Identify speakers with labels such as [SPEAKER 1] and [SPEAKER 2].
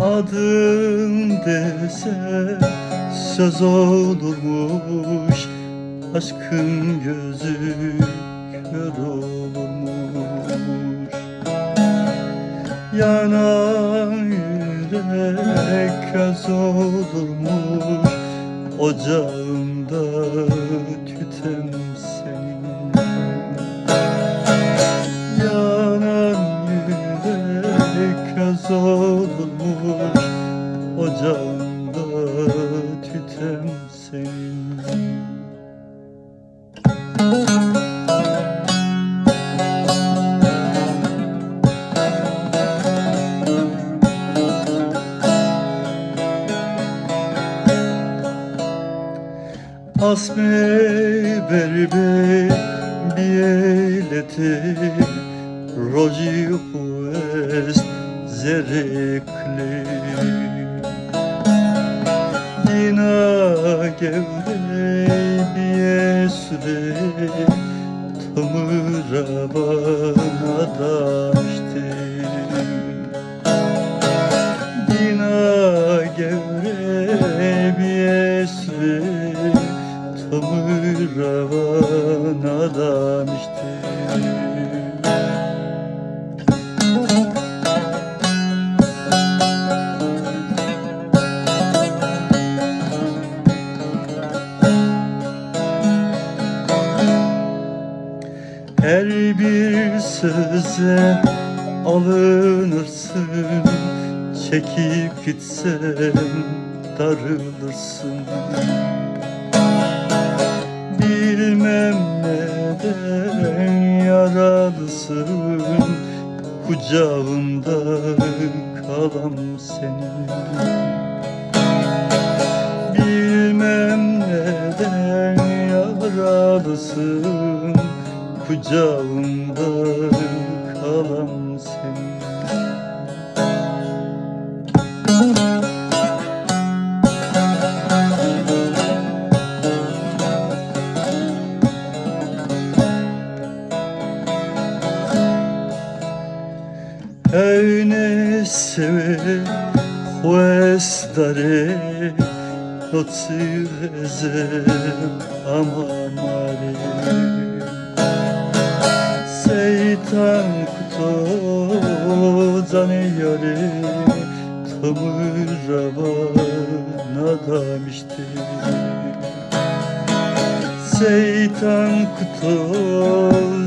[SPEAKER 1] Adım dese söz olurmuş Aşkın gözü kör olurmuş. Yanan yürek köz olurmuş. Ocağımda tütem senin. Yanan yürek köz olmuş Ocağımda tütem senin. Asme berbe bielete Roji huest zerekli Dina gevre biyesüde Tamıra bana daştı. Dina gevre biyesüde Tamıra bana daştı bir söze alınırsın. Çekip gitsem darılırsın. Bilmem neden yaralısın. Kucağımda kalam senin. Bilmem neden yaralısın Kucağımda kalam senin. Eine seve daré noci veze amamare Seytan kuto zane yare tamıra nadamıştı Seytan kuto